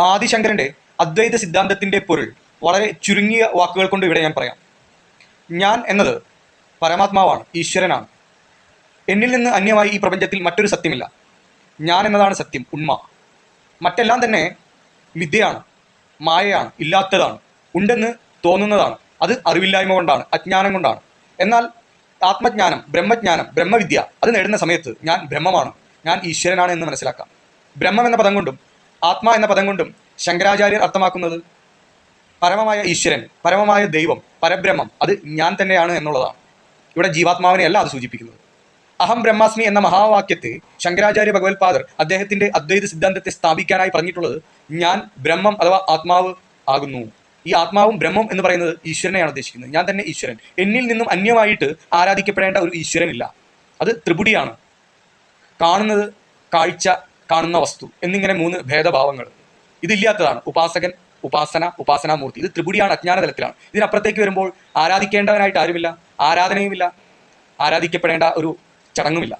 ആദിശങ്കരന്റെ അദ്വൈത സിദ്ധാന്തത്തിന്റെ പൊരുൾ വളരെ ചുരുങ്ങിയ വാക്കുകൾ കൊണ്ട് ഇവിടെ ഞാൻ പറയാം. ഞാൻ എന്നത് പരമാത്മാവാണ് ഈശ്വരനാണ്. എന്നിൽ നിന്ന് അന്യമായി ഈ പ്രപഞ്ചത്തിൽ മറ്റൊരു സത്യമില്ല. ഞാൻ എന്നതാണ് സത്യം ഉണ്മ. മറ്റെല്ലാം തന്നെ മിഥ്യയാണ് മായയാണ് ഇല്ലാത്തതാണ് ഉണ്ടെന്ന് തോന്നുന്നതാണ്. അത് അറിവില്ലായ്മ കൊണ്ടാണ് അജ്ഞാനം കൊണ്ടാണ്. എന്നാൽ ആത്മജ്ഞാനം ബ്രഹ്മജ്ഞാനം ബ്രഹ്മവിദ്യ അത് നേടുന്ന സമയത്ത് ഞാൻ ബ്രഹ്മമാണ് ഞാൻ ഈശ്വരനാണ് എന്ന് മനസ്സിലാക്കാം. ബ്രഹ്മം എന്ന പദം കൊണ്ടും ആത്മ എന്ന പദം കൊണ്ടും ശങ്കരാചാര്യർ അർത്ഥമാക്കുന്നത് പരമമായ ഈശ്വരൻ പരമമായ ദൈവം പരബ്രഹ്മം അത് ഞാൻ തന്നെയാണ് എന്നുള്ളതാണ്. ഇവിടെ ജീവാത്മാവിനെയല്ല അത് സൂചിപ്പിക്കുന്നത്. അഹം ബ്രഹ്മാസ്മി എന്ന മഹാവാക്യത്തെ ശങ്കരാചാര്യ ഭഗവത്പാദർ അദ്ദേഹത്തിന്റെ അദ്വൈത സിദ്ധാന്തത്തെ സ്ഥാപിക്കാനായി പറഞ്ഞിട്ടുള്ളത് ഞാൻ ബ്രഹ്മം അഥവാ ആത്മാവ് ആകുന്നു. ഈ ആത്മാവും ബ്രഹ്മം എന്ന് പറയുന്നത് ഈശ്വരനെയാണ് ഉദ്ദേശിക്കുന്നത്. ഞാൻ തന്നെ ഈശ്വരൻ. എന്നിൽ നിന്നും അന്യമായിട്ട് ആരാധിക്കപ്പെടേണ്ട ഒരു ഈശ്വരനില്ല. അത് ത്രിപുടിയാണ്. കാണുന്നത് കാഴ്ച കാണുന്ന വസ്തു എന്നിങ്ങനെ മൂന്ന് ഭേദഭാവങ്ങൾ. ഇതില്ലാത്തതാണ്. ഉപാസകൻ ഉപാസന ഉപാസനാമൂർത്തി. ഇത് ത്രിപുടിയാണ് അജ്ഞാന തലത്തിലാണ് ഇതിനപ്പുറത്തേക്ക് വരുമ്പോൾ ആരാധിക്കേണ്ടവനായിട്ട് ആരുമില്ല. ആരാധനയുമില്ല. ആരാധിക്കപ്പെടേണ്ട ഒരു ചടങ്ങുമില്ല.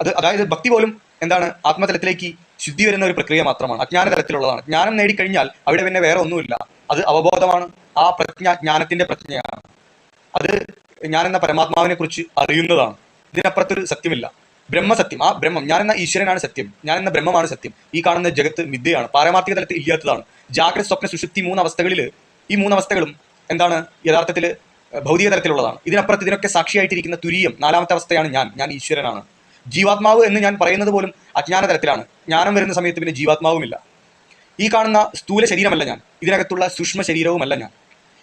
അത് അതായത് ഭക്തി പോലും എന്താണ് ആത്മതലത്തിലേക്ക് ശുദ്ധി വരുന്ന ഒരു പ്രക്രിയ മാത്രമാണ്. അജ്ഞാന തലത്തിലുള്ളതാണ് ജ്ഞാനം നേടിക്കഴിഞ്ഞാൽ അവിടെ പിന്നെ വേറെ ഒന്നുമില്ല. അത് അവബോധമാണ്. ആ പ്രജ്ഞ ജ്ഞാനത്തിന്റെ പ്രജ്ഞയാണ്. അത് ഞാൻ എന്ന പരമാത്മാവിനെ കുറിച്ച് അറിയുന്നതാണ്. ഇതിനപ്പുറത്തൊരു സത്യമില്ല. ബ്രഹ്മസത്യം ആ ബ്രഹ്മം ഞാൻ എന്ന ഈശ്വരനാണ് സത്യം. ഞാൻ എന്ന ബ്രഹ്മമാണ് സത്യം. ഈ കാണുന്ന ജഗത്ത് മിഥ്യയാണ്. പാരമാർത്ഥിക തലത്തിൽ ഇല്ലാത്തതാണ്. ജാഗ്രത സ്വപ്ന സുഷുപ്തി മൂന്ന് അവസ്ഥകളിൽ ഈ മൂന്ന് അവസ്ഥകളും എന്താണ്? യഥാർത്ഥത്തിൽ ഭൗതിക തലത്തിലുള്ളതാണ്. ഇതിനപ്പുറത്ത് ഇതിനൊക്കെ സാക്ഷിയായിട്ടിരിക്കുന്ന തുരീയം നാലാമത്തെ അവസ്ഥയാണ് ഞാൻ. ഞാൻ ഈശ്വരനാണ്. ജീവാത്മാവ് എന്ന് ഞാൻ പറയുന്നത് പോലും അജ്ഞാന തലത്തിലാണ്. ജ്ഞാനം വരുന്ന സമയത്ത് പിന്നെ ജീവാത്മാവുമില്ല. ഈ കാണുന്ന സ്ഥൂല ശരീരമല്ല ഞാൻ. ഇതിനകത്തുള്ള സൂക്ഷ്മ ശരീരവുമല്ല ഞാൻ.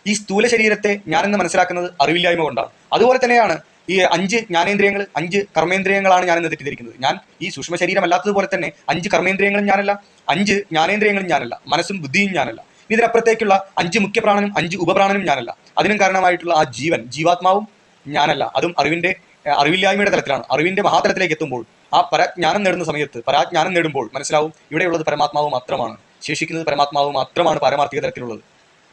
ഈ സ്ഥൂല ശരീരത്തെ ഞാനെന്ന് മനസ്സിലാക്കുന്നത് അറിവില്ലായ്മ കൊണ്ടാണ്. അതുപോലെ തന്നെയാണ് ഈ അഞ്ച് ജ്ഞാനേന്ദ്രിയങ്ങൾ അഞ്ച് കർമ്മേന്ദ്രിയങ്ങളാണ് ഞാനെന്ന് തെറ്റിദ്ധരിക്കുന്നത്. ഞാൻ ഈ സൂക്ഷ്മ ശരീരമല്ലാത്തതുപോലെ തന്നെ അഞ്ച് കർമ്മേന്ദ്രിയങ്ങളും ഞാനല്ല അഞ്ച് ജ്ഞാനേന്ദ്രിയങ്ങളും ഞാനല്ല മനസ്സും ബുദ്ധിയും ഞാനല്ല. ഇതിനപ്പുറത്തേക്കുള്ള അഞ്ച് മുഖ്യപ്രാണനും അഞ്ച് ഉപപ്രാണനും ഞാനല്ല. അതിനും കാരണമായിട്ടുള്ള ആ ജീവൻ ജീവാത്മാവും ഞാനല്ല. അതും അറിവിന്റെ അറിവില്ലായ്മയുടെ തലത്തിലാണ്. അറിവിന്റെ മഹാതലത്തിലേക്ക് എത്തുമ്പോൾ ആ പരാജ്ഞാനം നേടുന്ന സമയത്ത് പരാജ്ഞാനം നേടുമ്പോൾ മനസ്സിലാവും ഇവിടെയുള്ളത് പരമാത്മാവ് മാത്രമാണ്. ശേഷിക്കുന്നത് പരമാത്മാവ് മാത്രമാണ് പാരമാർത്ഥിക തലത്തിലുള്ളത്.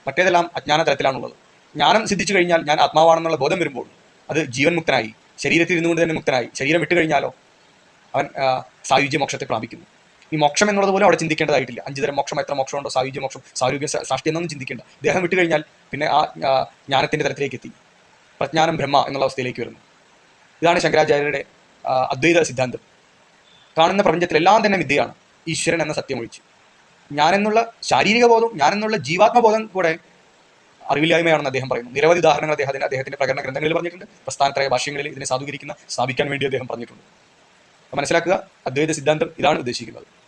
മറ്റേതെല്ലാം അജ്ഞാന തലത്തിലാണുള്ളത്. ജ്ഞാനം സിദ്ധിച്ചു കഴിഞ്ഞാൽ ഞാൻ ആത്മാവാണെന്നുള്ള ബോധം വരുമ്പോൾ അത് ജീവൻ മുക്തനായി ശരീരത്തിൽ ഇരുന്നുകൊണ്ട് തന്നെ മുക്തനായി ശരീരം വിട്ടു കഴിഞ്ഞാലോ അവൻ സായുജ്യ മോക്ഷത്തെ പ്രാപിക്കുന്നു. ഈ മോക്ഷം എന്നുള്ളത് പോലും അവിടെ ചിന്തിക്കേണ്ടതായിട്ടില്ല. അഞ്ച് തരം മോക്ഷം എത്ര മോക്ഷമുണ്ടോ സായുജ്യ മോക്ഷം സാരൂഗ്യ സ- സാഷ്ടി എന്നൊന്നും ചിന്തിക്കേണ്ട. ദേഹം വിട്ടു കഴിഞ്ഞാൽ പിന്നെ ആ ജ്ഞാനത്തിന്റെ തലത്തിലേക്ക് എത്തി. പ്രജ്ഞാനം ബ്രഹ്മ എന്നുള്ള അവസ്ഥയിലേക്ക് വരുന്നു. ഇതാണ് ശങ്കരാചാര്യരുടെ അദ്വൈത സിദ്ധാന്തം. കാണുന്ന പ്രപഞ്ചത്തിലെല്ലാം തന്നെ വിദ്യയാണ്. ഈശ്വരൻ എന്ന സത്യം ഒഴിച്ച്. ഞാനെന്നുള്ള ശാരീരിക ബോധം ഞാനെന്നുള്ള ജീവാത്മബോധം കൂടെ അറിവില്ലായ്മയാണെന്ന് അദ്ദേഹം പറയുന്നു. നിരവധി ഉദാഹരണങ്ങൾ അദ്ദേഹത്തിന് അദ്ദേഹത്തിന്റെ പ്രകടന ഗ്രന്ഥങ്ങളിൽ പറഞ്ഞിട്ടുണ്ട്. പ്രസ്ഥാനത്രയ ഭാഷ്യങ്ങളിൽ ഇതിനെ സാധൂകരിക്കുന്ന സ്ഥാപിക്കാൻ വേണ്ടി അദ്ദേഹം പറഞ്ഞിട്ടുണ്ട്. മനസ്സിലാക്കുക അദ്വൈത സിദ്ധാന്തം ഇതാണ് ഉദ്ദേശിക്കുന്നത്.